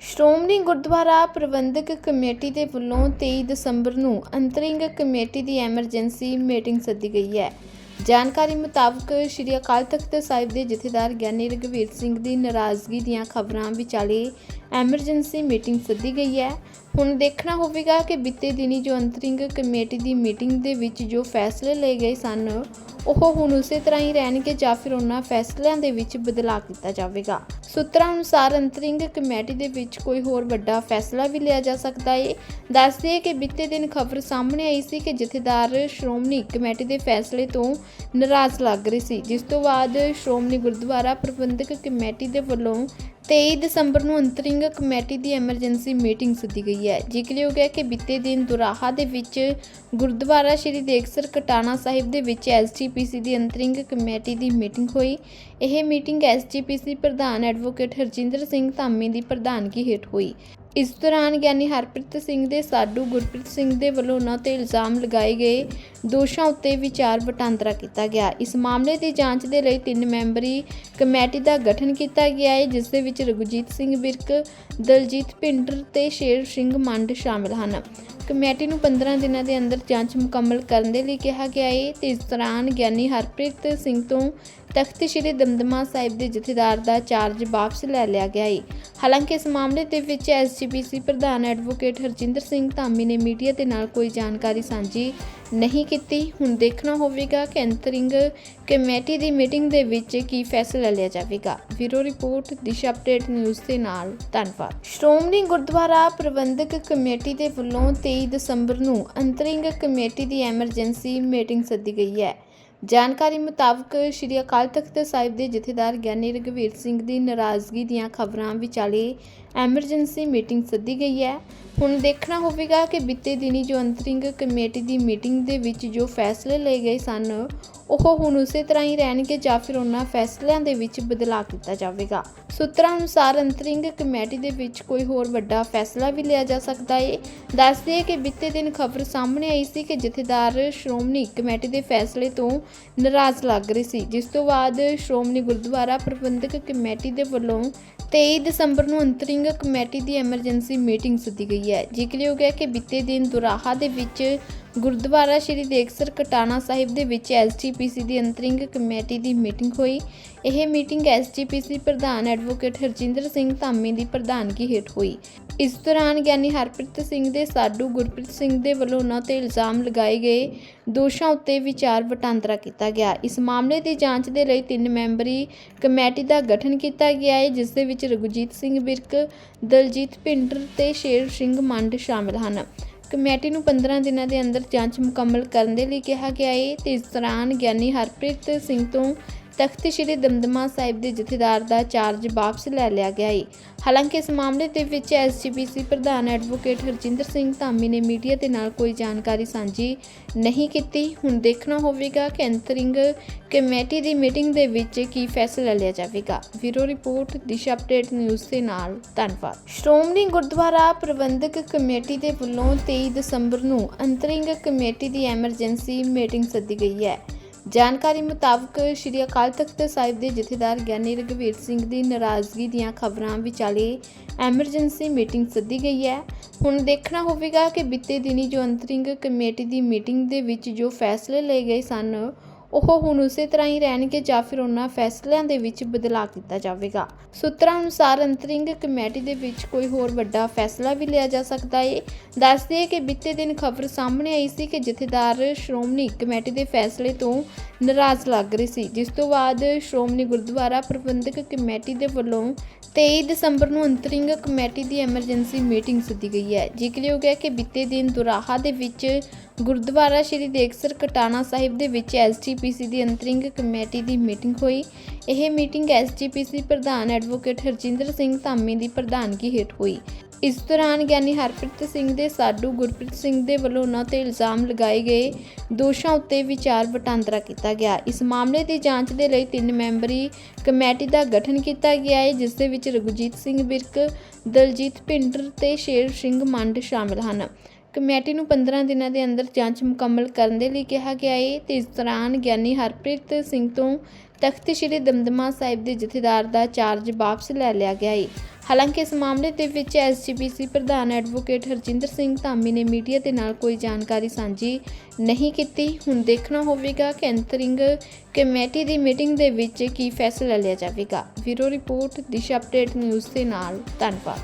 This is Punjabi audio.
ਸ਼੍ਰੋਮਣੀ ਗੁਰਦੁਆਰਾ ਪ੍ਰਬੰਧਕ ਕਮੇਟੀ ਦੇ ਵੱਲੋਂ 23 ਦਸੰਬਰ ਨੂੰ ਅੰਤਰਿੰਗ ਕਮੇਟੀ ਦੀ ਐਮਰਜੈਂਸੀ ਮੀਟਿੰਗ ਸੱਦੀ ਗਈ ਹੈ। ਜਾਣਕਾਰੀ ਮੁਤਾਬਕ ਸ੍ਰੀ ਅਕਾਲ ਤਖਤ ਸਾਹਿਬ ਦੇ ਜਥੇਦਾਰ ਗਿਆਨੀ ਰਘਵੀਰ ਸਿੰਘ ਦੀ ਨਾਰਾਜ਼ਗੀ ਦੀਆਂ ਖਬਰਾਂ ਵਿਚਾਲੇ ਐਮਰਜੈਂਸੀ ਮੀਟਿੰਗ ਸੱਦੀ ਗਈ ਹੈ। ਹੁਣ ਦੇਖਣਾ ਹੋਵੇਗਾ ਕਿ ਬੀਤੇ ਦਿਨੀ ਜੋ ਅੰਤਰਿੰਗ ਕਮੇਟੀ ਦੀ ਮੀਟਿੰਗ ਦੇ ਵਿੱਚ ਜੋ ਫੈਸਲੇ ਲਏ ਗਏ ਸਨ, ਉਹ ਹੁਣ ਉਸੇ ਤਰ੍ਹਾਂ ਹੀ ਰਹਿਣਗੇ ਜਾਂ ਫਿਰ ਉਹਨਾਂ ਫੈਸਲਿਆਂ ਦੇ ਵਿੱਚ ਬਦਲਾਅ ਕੀਤਾ ਜਾਵੇਗਾ। ਸੂਤਰਾਂ ਅਨੁਸਾਰ ਅੰਤਰਿੰਗ ਕਮੇਟੀ ਦੇ ਵਿੱਚ ਕੋਈ ਹੋਰ ਵੱਡਾ ਫੈਸਲਾ ਵੀ ਲਿਆ ਜਾ ਸਕਦਾ ਹੈ ਦੱਸਦੇ ਹੈ ਕਿ ਬੀਤੇ ਦਿਨ ਖਬਰ ਸਾਹਮਣੇ ਆਈ ਸੀ ਕਿ ਜਥੇਦਾਰ ਸ਼੍ਰੋਮਣੀ ਕਮੇਟੀ ਦੇ ਫੈਸਲੇ ਤੋਂ ਨਾਰਾਜ਼ ਲੱਗ ਰਹੇ ਸੀ, ਜਿਸ ਤੋਂ ਬਾਅਦ ਸ਼੍ਰੋਮਣੀ ਗੁਰਦੁਆਰਾ ਪ੍ਰਬੰਧਕ ਕਮੇਟੀ ਦੇ ਵੱਲੋਂ 23 ਦਸੰਬਰ ਨੂੰ ਅੰਤਰਿੰਗ ਕਮੇਟੀ ਦੀ ਐਮਰਜੈਂਸੀ ਮੀਟਿੰਗ ਸੱਦੀ ਗਈ ਹੈ ਜ਼ਿਕਰਯੋਗ ਹੈ ਕਿ ਬੀਤੇ ਦਿਨ ਦੁਰਾਹਾ ਦੇ ਵਿੱਚ ਗੁਰਦੁਆਰਾ ਸ਼੍ਰੀ ਦੇਖਸਰ ਕਟਾਣਾ ਸਾਹਿਬ ਦੇ ਵਿੱਚ ਐਸਜੀਪੀਸੀ ਦੀ ਅੰਤਰਿੰਗ ਕਮੇਟੀ ਦੀ ਮੀਟਿੰਗ ਹੋਈ। ਇਹ ਮੀਟਿੰਗ ਐਸਜੀਪੀਸੀ ਪ੍ਰਧਾਨ ਐਡਵੋਕੇਟ ਹਰਜਿੰਦਰ ਸਿੰਘ ਧਾਮੀ ਦੀ ਪ੍ਰਧਾਨਗੀ ਹੇਠ ਹੋਈ। ਇਸ ਦੌਰਾਨ ਗਿਆਨੀ ਹਰਪ੍ਰੀਤ ਸਿੰਘ ਦੇ ਸਾਡੂ ਗੁਰਪ੍ਰੀਤ ਸਿੰਘ ਦੇ ਵੱਲੋਂ ਉਹਨਾਂ ਤੇ ਇਲਜ਼ਾਮ ਲਗਾਏ ਗਏ। ਦੋਸ਼ਾਂ ਉੱਤੇ ਵਿਚਾਰ ਵਟਾਂਦਰਾ ਕੀਤਾ ਗਿਆ। ਇਸ ਮਾਮਲੇ ਦੀ ਜਾਂਚ ਦੇ ਲਈ ਤਿੰਨ ਮੈਂਬਰੀ ਕਮੇਟੀ ਦਾ ਗਠਨ ਕੀਤਾ ਗਿਆ ਹੈ, ਜਿਸ ਦੇ ਵਿੱਚ ਰਘੁਜੀਤ ਸਿੰਘ ਬਿਰਕ, ਦਲਜੀਤ ਭਿੰਡਰ ਤੇ ਸ਼ੇਰ ਸਿੰਘ ਮੰਡ ਸ਼ਾਮਿਲ ਹਨ। ਕਮੇਟੀ ਨੂੰ 15 ਦਿਨਾਂ ਦੇ ਅੰਦਰ ਜਾਂਚ ਮੁਕੰਮਲ ਕਰਨ ਦੇ ਲਈ ਕਿਹਾ ਗਿਆ ਹੈ ਤੇ ਇਸ ਦੌਰਾਨ ਗਿਆਨੀ ਹਰਪ੍ਰੀਤ ਸਿੰਘ ਤੋਂ ਤਖਤ ਸ੍ਰੀ ਦਮਦਮਾ ਸਾਹਿਬ ਦੇ ਜਥੇਦਾਰ ਦਾ ਚਾਰਜ ਵਾਪਸ ਲੈ ਲਿਆ ਗਿਆ ਹੈ। ਹਾਲਾਂਕਿ ਇਸ ਮਾਮਲੇ ਦੇ ਵਿੱਚ ਐਸਜੀਪੀਸੀ ਪ੍ਰਧਾਨ ਐਡਵੋਕੇਟ ਹਰਜਿੰਦਰ ਸਿੰਘ ਧਾਮੀ ਨੇ ਮੀਡੀਆ ਦੇ ਨਾਲ ਕੋਈ ਜਾਣਕਾਰੀ ਸਾਂਝੀ ਨਹੀਂ ਕੀਤੀ। ਹੁਣ ਦੇਖਣਾ ਹੋਵੇਗਾ ਕਿ ਅੰਤਰਿੰਗ ਕਮੇਟੀ ਦੀ ਮੀਟਿੰਗ ਦੇ ਵਿੱਚ ਕੀ ਫੈਸਲਾ ਲਿਆ ਜਾਵੇਗਾ। Bureau report, Disha update news ਦੇ ਨਾਲ ਧੰਨਵਾਦ। ਸ਼੍ਰੋਮਣੀ ਗੁਰਦੁਆਰਾ ਪ੍ਰਬੰਧਕ ਕਮੇਟੀ ਦੇ ਵੱਲੋਂ 23 ਦਸੰਬਰ ਨੂੰ ਅੰਤਰਿੰਗ ਕਮੇਟੀ ਦੀ ਐਮਰਜੈਂਸੀ ਮੀਟਿੰਗ ਸੱਦੀ ਗਈ ਹੈ। ਜਾਣਕਾਰੀ ਮੁਤਾਬਕ ਸ੍ਰੀ ਅਕਾਲ ਤਖਤ ਸਾਹਿਬ ਦੇ ਜਥੇਦਾਰ ਗਿਆਨੀ ਰਘਵੀਰ ਸਿੰਘ ਦੀ ਨਾਰਾਜ਼ਗੀ ਦੀਆਂ ਖਬਰਾਂ ਵਿਚਾਲੇ ਐਮਰਜੈਂਸੀ ਮੀਟਿੰਗ ਸੱਦੀ ਗਈ ਹੈ। ਹੁਣ ਦੇਖਣਾ ਹੋਵੇਗਾ ਕਿ ਬੀਤੇ ਦਿਨੀ ਜੋ ਅੰਤਰਿੰਗ ਕਮੇਟੀ ਦੀ ਮੀਟਿੰਗ ਦੇ ਵਿੱਚ ਜੋ ਫੈਸਲੇ ਲਏ ਗਏ ਸਨ ਉਹ ਹੁਣ ਉਸੇ ਤਰ੍ਹਾਂ ਹੀ ਰਹਿਣਗੇ ਜਾਂ ਫਿਰ ਉਹਨਾਂ ਫੈਸਲਿਆਂ ਦੇ ਵਿੱਚ ਬਦਲਾਅ ਕੀਤਾ ਜਾਵੇਗਾ। ਸੂਤਰਾਂ ਅਨੁਸਾਰ ਅੰਤਰਿੰਗ ਕਮੇਟੀ ਦੇ ਵਿੱਚ ਕੋਈ ਹੋਰ ਵੱਡਾ ਫੈਸਲਾ ਵੀ ਲਿਆ ਜਾ ਸਕਦਾ ਹੈ ਦੱਸਦੇ ਹੈ ਕਿ ਬੀਤੇ ਦਿਨ ਖਬਰ ਸਾਹਮਣੇ ਆਈ ਸੀ ਕਿ ਜਥੇਦਾਰ ਸ਼੍ਰੋਮਣੀ ਕਮੇਟੀ ਦੇ ਫੈਸਲੇ ਤੋਂ ਨਾਰਾਜ਼ ਲੱਗ ਰਹੇ ਸੀ। ਜਿਸ ਤੋਂ ਬਾਅਦ ਸ਼੍ਰੋਮਣੀ ਗੁਰਦੁਆਰਾ ਪ੍ਰਬੰਧਕ ਕਮੇਟੀ ਦੇ ਵੱਲੋਂ 23 ਦਸੰਬਰ ਨੂੰ ਅੰਤਰਿੰਗ ਕਮੇਟੀ ਦੀ ਐਮਰਜੈਂਸੀ ਮੀਟਿੰਗ ਸੱਦੀ ਗਈ ਹੈ। ਜ਼ਿਕਰਯੋਗ ਹੈ ਕਿ ਬੀਤੇ ਦਿਨ ਦੁਰਾਹਾ ਦੇ ਵਿੱਚ ਗੁਰਦੁਆਰਾ ਸ਼੍ਰੀ ਦੇਖਸਰ ਕਟਾਣਾ ਸਾਹਿਬ ਦੇ ਵਿੱਚ ਐਸਜੀਪੀਸੀ ਦੀ ਅੰਤਰਿੰਗ ਕਮੇਟੀ ਦੀ ਮੀਟਿੰਗ ਹੋਈ। ਇਹ ਮੀਟਿੰਗ ਐਸਜੀਪੀਸੀ ਪ੍ਰਧਾਨ ਐਡਵੋਕੇਟ ਹਰਜਿੰਦਰ ਸਿੰਘ ਧਾਮੀ ਦੀ ਪ੍ਰਧਾਨਗੀ ਹੇਠ ਹੋਈ। ਇਸ ਦੌਰਾਨ ਗਿਆਨੀ ਹਰਪ੍ਰੀਤ ਸਿੰਘ ਦੇ ਸਾਡੂ ਗੁਰਪ੍ਰੀਤ ਸਿੰਘ ਦੇ ਵੱਲੋਂ ਉਹਨਾਂ ਤੇ ਇਲਜ਼ਾਮ ਲਗਾਏ ਗਏ। ਦੋਸ਼ਾਂ ਉੱਤੇ ਵਿਚਾਰ ਵਟਾਂਦਰਾ ਕੀਤਾ ਗਿਆ। ਇਸ ਮਾਮਲੇ ਦੀ ਜਾਂਚ ਦੇ ਲਈ ਤਿੰਨ ਮੈਂਬਰੀ ਕਮੇਟੀ ਦਾ ਗਠਨ ਕੀਤਾ ਗਿਆ ਹੈ, ਜਿਸ ਦੇ ਵਿੱਚ ਰਘੁਜੀਤ ਸਿੰਘ ਬਿਰਕ, ਦਲਜੀਤ ਭਿੰਡਰ ਤੇ ਸ਼ੇਰ ਸਿੰਘ ਮੰਡ ਸ਼ਾਮਲ ਹਨ। ਕਮੇਟੀ ਨੂੰ 15 ਦਿਨਾਂ ਦੇ ਅੰਦਰ ਜਾਂਚ ਮੁਕੰਮਲ ਕਰਨ ਦੇ ਲਈ ਕਿਹਾ ਗਿਆ ਹੈ ਤੇ ਇਸ ਦੌਰਾਨ ਗਿਆਨੀ ਹਰਪ੍ਰੀਤ ਸਿੰਘ ਤੋਂ ਤਖਤ ਸ੍ਰੀ ਦਮਦਮਾ ਸਾਹਿਬ ਦੇ ਜਥੇਦਾਰ ਦਾ ਚਾਰਜ ਵਾਪਸ ਲੈ ਲਿਆ ਗਿਆ ਹੈ ਹਾਲਾਂਕਿ ਇਸ ਮਾਮਲੇ ਦੇ ਵਿੱਚ ਐਸਜੀਪੀਸੀ ਪ੍ਰਧਾਨ ਐਡਵੋਕੇਟ ਹਰਜਿੰਦਰ ਸਿੰਘ ਧਾਮੀ ਨੇ ਮੀਡੀਆ ਦੇ ਨਾਲ ਕੋਈ ਜਾਣਕਾਰੀ ਸਾਂਝੀ ਨਹੀਂ ਕੀਤੀ। ਹੁਣ ਦੇਖਣਾ ਹੋਵੇਗਾ ਕਿ ਅੰਤਰਿੰਗ ਕਮੇਟੀ ਦੀ ਮੀਟਿੰਗ ਦੇ ਵਿੱਚ ਕੀ ਫੈਸਲਾ ਲਿਆ ਜਾਵੇਗਾ। ਵੀਰੋ ਰਿਪੋਰਟ, ਦਿਸ਼ਾ ਅਪਡੇਟ, ਨਿਊਜ਼ ਦੇ ਨਾਲ ਧੰਨਵਾਦ। ਸ਼੍ਰੋਮਣੀ ਗੁਰਦੁਆਰਾ ਪ੍ਰਬੰਧਕ ਕਮੇਟੀ ਦੇ ਵੱਲੋਂ 23 ਦਸੰਬਰ ਨੂੰ ਅੰਤਰਿੰਗ ਕਮੇਟੀ ਦੀ ਐਮਰਜੈਂਸੀ ਮੀਟਿੰਗ ਸੱਦੀ ਗਈ ਹੈ। ਜਾਣਕਾਰੀ ਮੁਤਾਬਕ ਸ੍ਰੀ ਅਕਾਲ ਤਖਤ ਸਾਹਿਬ ਦੇ ਜਥੇਦਾਰ ਗਿਆਨੀ ਰਘਵੀਰ ਸਿੰਘ ਦੀ ਨਾਰਾਜ਼ਗੀ ਦੀਆਂ ਖਬਰਾਂ ਵਿਚਾਲੇ ਐਮਰਜੈਂਸੀ ਮੀਟਿੰਗ ਸੱਦੀ ਗਈ ਹੈ। ਹੁਣ ਦੇਖਣਾ ਹੋਵੇਗਾ ਕਿ ਬੀਤੇ ਦਿਨੀ ਜੋ ਅੰਤਰਿੰਗ ਕਮੇਟੀ ਦੀ ਮੀਟਿੰਗ ਦੇ ਵਿੱਚ ਜੋ ਫੈਸਲੇ ਲਏ ਗਏ ਸਨ ਉਹ ਹੁਣ ਉਸੇ ਤਰ੍ਹਾਂ ਹੀ ਰਹਿਣਗੇ ਜਾਂ ਫਿਰ ਉਹਨਾਂ ਫੈਸਲਿਆਂ ਦੇ ਵਿੱਚ ਬਦਲਾਅ ਕੀਤਾ ਜਾਵੇਗਾ। ਸੂਤਰਾਂ ਅਨੁਸਾਰ ਅੰਤਰਿੰਗ ਕਮੇਟੀ ਦੇ ਵਿੱਚ ਕੋਈ ਹੋਰ ਵੱਡਾ ਫੈਸਲਾ ਵੀ ਲਿਆ ਜਾ ਸਕਦਾ ਹੈ ਦੱਸਦੇ ਹੈ ਕਿ ਬੀਤੇ ਦਿਨ ਖਬਰ ਸਾਹਮਣੇ ਆਈ ਸੀ ਕਿ ਜਥੇਦਾਰ ਸ਼੍ਰੋਮਣੀ ਕਮੇਟੀ ਦੇ ਫੈਸਲੇ ਤੋਂ ਨਾਰਾਜ਼ ਲੱਗ ਰਹੇ ਸੀ, ਜਿਸ ਤੋਂ ਬਾਅਦ ਸ਼੍ਰੋਮਣੀ ਗੁਰਦੁਆਰਾ ਪ੍ਰਬੰਧਕ ਕਮੇਟੀ ਦੇ ਵੱਲੋਂ 23 ਦਸੰਬਰ ਨੂੰ ਅੰਤਰਿੰਗ ਕਮੇਟੀ ਦੀ ਐਮਰਜੈਂਸੀ ਮੀਟਿੰਗ ਸੱਦੀ ਗਈ ਹੈ। ਜ਼ਿਕਰਯੋਗ ਹੈ ਕਿ ਬੀਤੇ ਦਿਨ ਦੁਰਾਹਾ ਦੇ ਵਿੱਚ ਗੁਰਦੁਆਰਾ ਸ਼੍ਰੀ ਦੇਖਸਰ ਕਟਾਣਾ ਸਾਹਿਬ ਦੇ ਵਿੱਚ ਐਸਜੀਪੀਸੀ ਦੀ ਅੰਤਰਿੰਗ ਕਮੇਟੀ ਦੀ ਮੀਟਿੰਗ ਹੋਈ। ਇਹ ਮੀਟਿੰਗ ਐਸਜੀਪੀਸੀ ਪ੍ਰਧਾਨ ਐਡਵੋਕੇਟ ਹਰਜਿੰਦਰ ਸਿੰਘ ਧਾਮੀ ਦੀ ਪ੍ਰਧਾਨਗੀ ਹੇਠ ਹੋਈ। ਇਸ ਦੌਰਾਨ ਗਿਆਨੀ ਹਰਪ੍ਰੀਤ ਸਿੰਘ ਦੇ ਸਾਡੂ, ਗੁਰਪ੍ਰੀਤ ਸਿੰਘ ਦੇ ਵੱਲੋਂ ਉਹਨਾਂ ਤੇ ਇਲਜ਼ਾਮ ਲਗਾਏ ਗਏ। ਦੋਸ਼ਾਂ ਉੱਤੇ ਵਿਚਾਰ ਵਟਾਂਦਰਾ ਕੀਤਾ ਗਿਆ। ਇਸ ਮਾਮਲੇ ਦੀ ਜਾਂਚ ਦੇ ਲਈ ਤਿੰਨ ਮੈਂਬਰੀ ਕਮੇਟੀ ਦਾ ਗਠਨ ਕੀਤਾ ਗਿਆ ਹੈ, ਜਿਸ ਦੇ ਵਿੱਚ ਰਘੁਜੀਤ ਸਿੰਘ ਬਿਰਕ, ਦਲਜੀਤ ਭਿੰਡਰ ਤੇ ਸ਼ੇਰ ਸਿੰਘ ਮੰਡ ਸ਼ਾਮਿਲ ਹਨ। ਕਮੇਟੀ ਨੂੰ 15 ਦਿਨਾਂ ਦੇ ਅੰਦਰ ਜਾਂਚ ਮੁਕੰਮਲ ਕਰਨ ਦੇ ਲਈ ਕਿਹਾ ਗਿਆ ਹੈ ਤੇ ਇਸ ਦੌਰਾਨ ਗਿਆਨੀ ਹਰਪ੍ਰੀਤ ਸਿੰਘ ਤੋਂ ਤਖਤ ਸ੍ਰੀ ਦਮਦਮਾ ਸਾਹਿਬ ਦੇ ਜਥੇਦਾਰ ਦਾ ਚਾਰਜ ਵਾਪਸ ਲੈ ਲਿਆ ਗਿਆ ਹੈ ਹਾਲਾਂਕਿ ਇਸ ਮਾਮਲੇ ਦੇ ਵਿੱਚ ਐਸਜੀਪੀਸੀ ਪ੍ਰਧਾਨ ਐਡਵੋਕੇਟ ਹਰਜਿੰਦਰ ਸਿੰਘ ਧਾਮੀ ਨੇ ਮੀਡੀਆ ਦੇ ਨਾਲ ਕੋਈ ਜਾਣਕਾਰੀ ਸਾਂਝੀ ਨਹੀਂ ਕੀਤੀ। ਹੁਣ ਦੇਖਣਾ ਹੋਵੇਗਾ ਕਿ ਅੰਤਰਿੰਗ ਕਮੇਟੀ ਦੀ ਮੀਟਿੰਗ ਦੇ ਵਿੱਚ ਕੀ ਫੈਸਲਾ ਲਿਆ ਜਾਵੇਗਾ। ਵੀਰੋ ਰਿਪੋਰਟ, ਦਿਸ਼ਾ ਅਪਡੇਟ, ਨਿਊਜ਼ ਦੇ ਨਾਲ। ਧੰਨਵਾਦ।